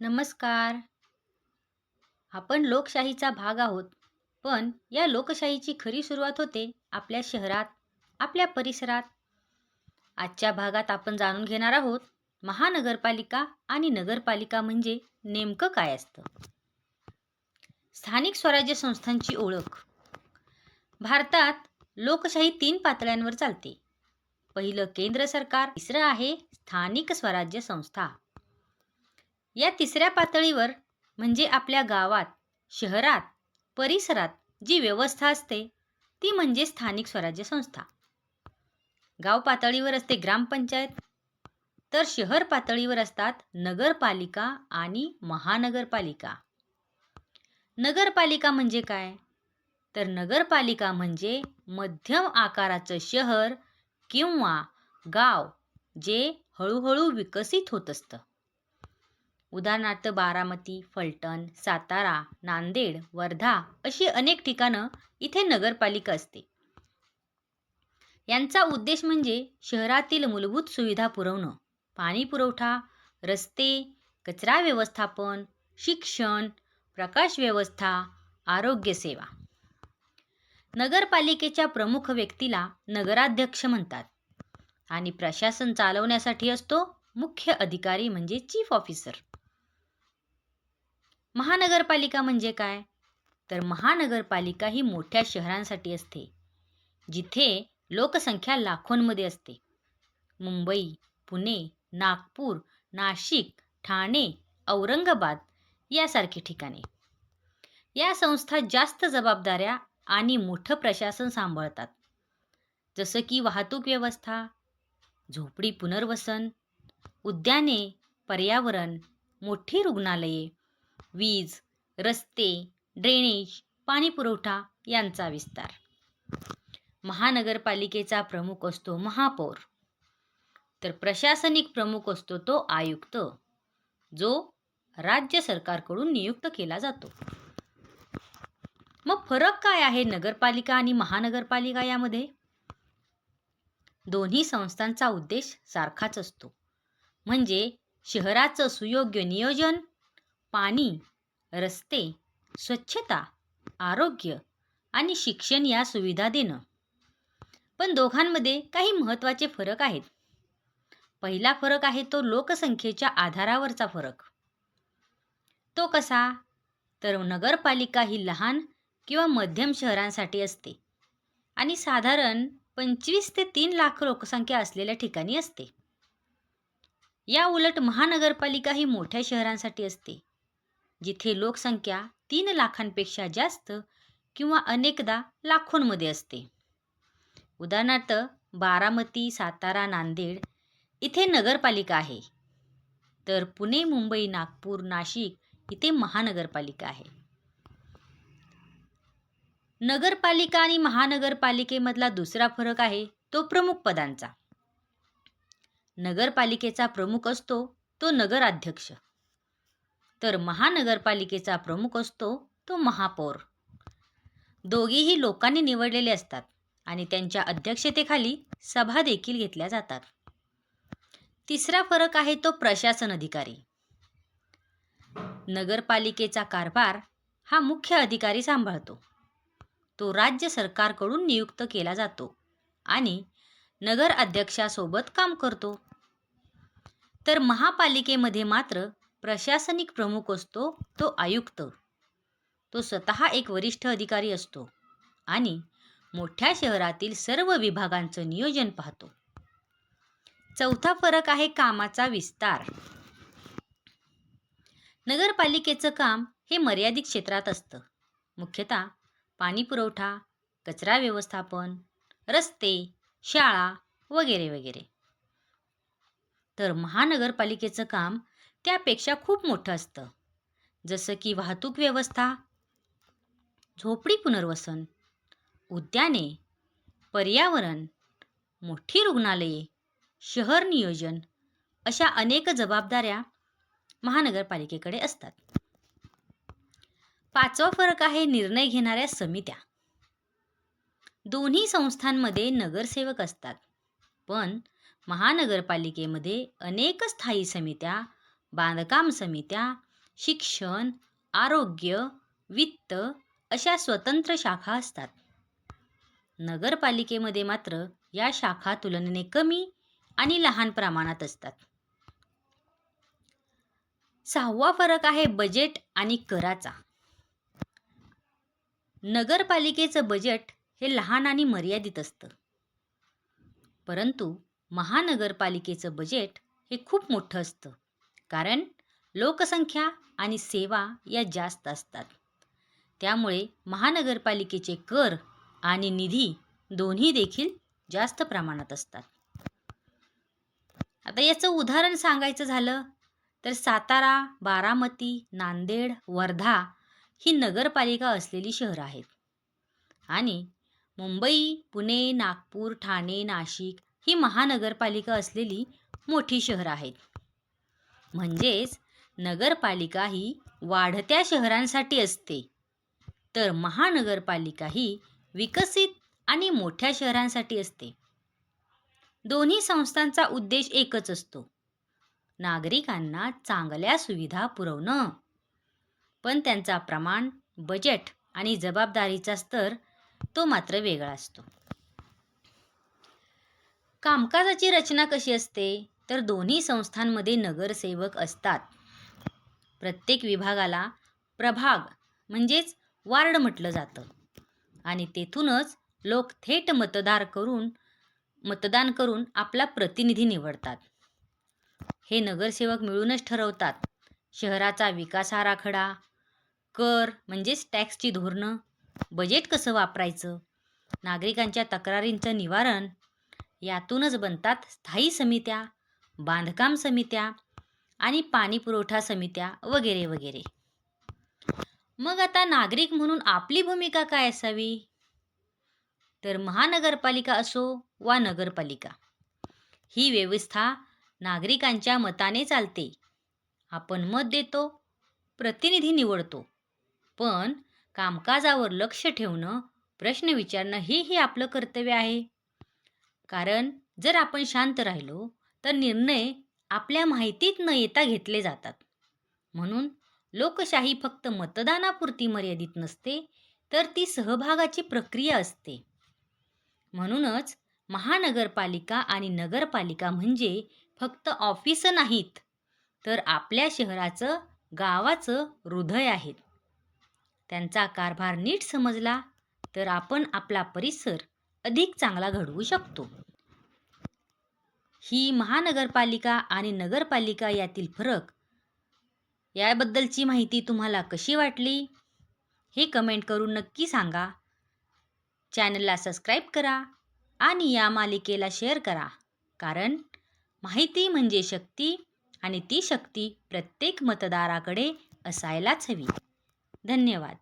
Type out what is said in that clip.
नमस्कार. आपण लोकशाहीचा भाग आहोत पण या लोकशाहीची खरी सुरुवात होते आपल्या शहरात आपल्या परिसरात. आजच्या भागात आपण जाणून घेणार आहोत महानगरपालिका आणि नगरपालिका म्हणजे नेमकं काय असतं? स्थानिक स्वराज्य संस्थांची ओळख. भारतात लोकशाही तीन पातळ्यांवर चालते. पहिलं केंद्र सरकार तिसरं आहे स्थानिक स्वराज्य संस्था. या तिसऱ्या पातळीवर म्हणजे आपल्या गावात शहरात परिसरात जी व्यवस्था असते ती म्हणजे स्थानिक स्वराज्य संस्था. गाव पातळीवर असते ग्रामपंचायत तर शहर पातळीवर असतात नगरपालिका आणि महानगरपालिका. नगरपालिका म्हणजे काय? तर नगरपालिका म्हणजे मध्यम आकाराचं शहर किंवा गाव जे हळूहळू विकसित होत असतं. उदाहरणार्थ बारामती फलटण सातारा नांदेड वर्धा अशी अनेक ठिकाणं इथे नगरपालिका असते. यांचा उद्देश म्हणजे शहरातील मूलभूत सुविधा पुरवणं. पाणी पुरवठा रस्ते कचरा व्यवस्थापन शिक्षण प्रकाश व्यवस्था आरोग्यसेवा नगरपालिकेच्या प्रमुख व्यक्तीला नगराध्यक्ष म्हणतात आणि प्रशासन चालवण्यासाठी असतो मुख्य अधिकारी म्हणजे चीफ ऑफिसर. महानगरपालिका म्हणजे काय? तर महानगरपालिका ही मोठ्या शहरांसाठी असते. जिथे लोकसंख्या लाखोंमध्ये असते. मुंबई पुणे नागपूर नाशिक ठाणे औरंगाबाद यासारखी ठिकाणे. या संस्था जास्त जबाबदाऱ्या आणि मोठं प्रशासन सांभाळतात. जसं की वाहतूक व्यवस्था झोपडी पुनर्वसन उद्याने पर्यावरण मोठी रुग्णालये वीज रस्ते ड्रेनेज पाणी पुरवठा यांचा विस्तार. महानगरपालिकेचा प्रमुख असतो महापौर. तर प्रशासनिक प्रमुख असतो तो आयुक्त जो राज्य सरकारकडून नियुक्त केला जातो. मग फरक काय आहे नगरपालिका आणि महानगरपालिका यामध्ये? दोन्ही संस्थांचा उद्देश सारखाच असतो. म्हणजे शहराचं सुयोग्य नियोजन पाणी रस्ते स्वच्छता आरोग्य आणि शिक्षण या सुविधा देणं. पण दोघांमध्ये काही महत्त्वाचे फरक आहेत. पहिला फरक आहे तो लोकसंख्येच्या आधारावरचा फरक. तो कसा? तर नगरपालिका ही लहान किंवा मध्यम शहरांसाठी असते आणि साधारण पंचवीस ते तीन लाख लोकसंख्या असलेल्या ठिकाणी असते. या उलट महानगरपालिका ही मोठ्या शहरांसाठी असते. जिथे लोकसंख्या तीन लाखांपेक्षा जास्त किंवा अनेकदा लाखोंमध्ये असते. उदाहरणार्थ बारामती सातारा नांदेड इथे नगरपालिका आहे. तर पुणे मुंबई नागपूर नाशिक इथे महानगरपालिका आहे. नगरपालिका आणि महानगरपालिकेमधला दुसरा फरक आहे तो प्रमुख पदांचा. नगरपालिकेचा प्रमुख असतो तो नगराध्यक्ष. तर महानगरपालिकेचा प्रमुख असतो तो महापौर. दोघेही लोकांनी निवडलेले असतात आणि त्यांच्या अध्यक्षतेखाली सभा देखील घेतल्या जातात. तिसरा फरक आहे तो प्रशासन अधिकारी. नगरपालिकेचा कारभार हा मुख्य अधिकारी सांभाळतो. तो राज्य सरकारकडून नियुक्त केला जातो आणि नगर अध्यक्षासोबत काम करतो. तर महापालिकेमध्ये मात्र प्रशासनिक प्रमुख असतो तो आयुक्त. तो स्वतः एक वरिष्ठ अधिकारी असतो आणि मोठ्या शहरातील सर्व विभागांचं नियोजन पाहतो. चौथा फरक आहे कामाचा विस्तार. नगरपालिकेचं काम हे मर्यादित क्षेत्रात असतं. मुख्यतः पाणी पुरवठा कचरा व्यवस्थापन रस्ते शाळा वगैरे वगैरे. तर महानगरपालिकेचं काम त्यापेक्षा खूप मोठं असतं. जसं की वाहतूक व्यवस्था झोपडी पुनर्वसन उद्याने पर्यावरण मोठी रुग्णालये शहर नियोजन अशा अनेक जबाबदाऱ्या महानगरपालिकेकडे असतात. पाचवा फरक आहे निर्णय घेणाऱ्या समित्या. दोन्ही संस्थांमध्ये नगरसेवक असतात पण महानगरपालिकेमध्ये अनेक स्थायी समित्या बांधकाम समित्या शिक्षण आरोग्य वित्त अशा स्वतंत्र शाखा असतात. नगरपालिकेमध्ये मात्र या शाखा तुलनेने कमी आणि लहान प्रमाणात असतात. सहावा फरक आहे बजेट आणि कराचा. नगरपालिकेचं बजेट हे लहान आणि मर्यादित असतं. परंतु महानगरपालिकेचं बजेट हे खूप मोठं असतं. कारण लोकसंख्या आणि सेवा या जास्त असतात. त्यामुळे महानगरपालिकेचे कर आणि निधी दोन्ही देखील जास्त प्रमाणात असतात. आता याचं उदाहरण सांगायचं झालं तर सातारा बारामती नांदेड वर्धा ही नगरपालिका असलेली शहरं आहेत. आणि मुंबई पुणे नागपूर ठाणे नाशिक ही महानगरपालिका असलेली मोठी शहरं आहेत. म्हणजेच नगरपालिका ही वाढत्या शहरांसाठी असते. तर महानगरपालिका ही विकसित आणि मोठ्या शहरांसाठी असते. दोन्ही संस्थांचा उद्देश एकच असतो. नागरिकांना चांगल्या सुविधा पुरवणं. पण त्यांचा प्रमाण बजेट आणि जबाबदारीचा स्तर तो मात्र वेगळा असतो. कामकाजाची रचना कशी असते? तर दोन्ही संस्थांमध्ये नगरसेवक असतात. प्रत्येक विभागाला प्रभाग म्हणजेच वार्ड म्हटलं जातं. आणि तेथूनच लोक थेट मतदार करून मतदान करून आपला प्रतिनिधी निवडतात. हे नगरसेवक मिळूनच ठरवतात. शहराचा विकास आराखडा कर म्हणजेच टॅक्सची धोरणं बजेट कसं वापरायचं नागरिकांच्या तक्रारींचं निवारण यातूनच बनतात स्थायी समित्या बांधकाम समित्या आणि पाणी पुरवठा समित्या वगैरे वगैरे. मग आता नागरिक म्हणून आपली भूमिका काय असावी? तर महानगरपालिका असो वा नगरपालिका ही व्यवस्था नागरिकांच्या मताने चालते. आपण मत देतो प्रतिनिधी निवडतो पण कामकाजावर लक्ष ठेवणं प्रश्न विचारणं हेही आपलं कर्तव्य आहे. कारण जर आपण शांत राहिलो तर निर्णय आपल्या माहितीत न येता घेतले जातात. म्हणून लोकशाही फक्त मतदानापुरती मर्यादित नसते तर ती सहभागाची प्रक्रिया असते. म्हणूनच महानगरपालिका आणि नगरपालिका म्हणजे फक्त ऑफिसं नाहीत तर आपल्या शहराचं गावाचं हृदय आहेत. त्यांचा कारभार नीट समजला तर आपण आपला परिसर अधिक चांगला घडवू शकतो. ही महानगरपालिका आणि नगरपालिका यातील फरक. याबद्दलची माहिती तुम्हाला कशी वाटली? हे कमेंट करून नक्की सांगा. चॅनलला सबस्क्राईब करा आणि या मालिकेला शेअर करा. कारण माहिती म्हणजे शक्ती आणि ती शक्ती प्रत्येक मतदाराकडे असायलाच हवी. धन्यवाद.